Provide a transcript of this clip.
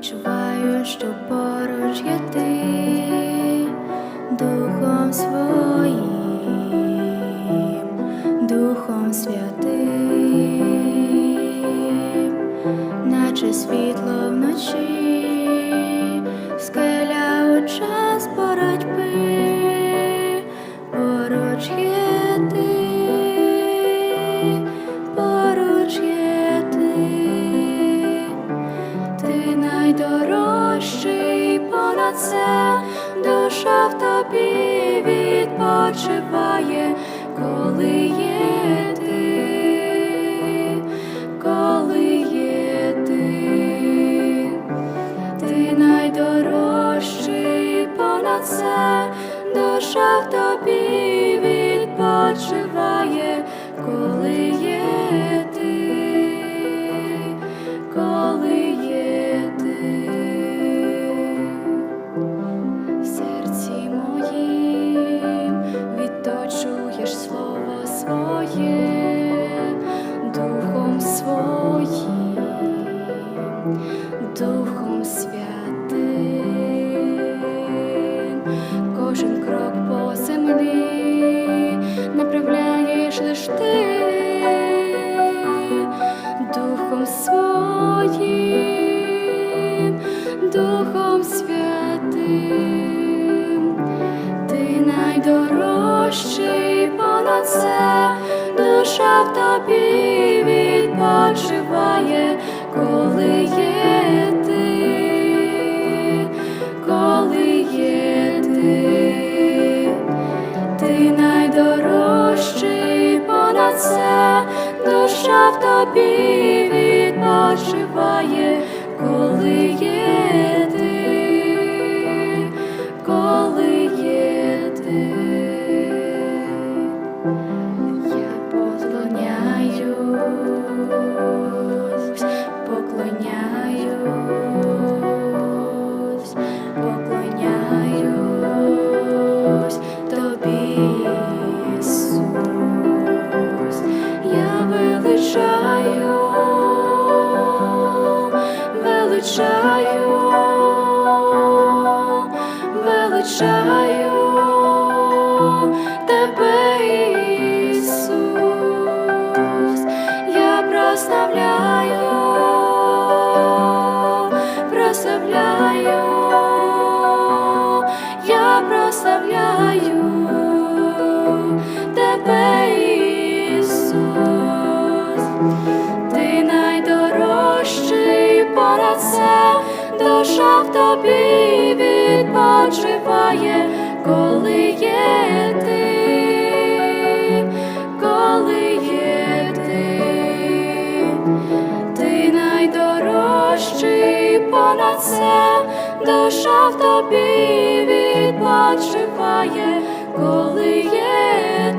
відчуваю, що поруч є ти Духом своїм, Духом святим, наче світло вночі, найдорожчий понад все, душа в тобі відпочиває, коли є ти, коли є ти, ти найдорожчий понад все, душа в тобі відпочиває, коли є направляєш лиш ти, Духом своїм, Духом святим, ти найдорожчий понад все, душа в тобі відпочиває, коли є тобі відпочиває, коли є ти, коли є ти. Я поклоняюсь, величаю, величаю, величаю найдорожчий душа в тобі відпочиває, коли є ти, коли є ти, ти найдорожчий понад все, душа в тобі відпочиває, коли є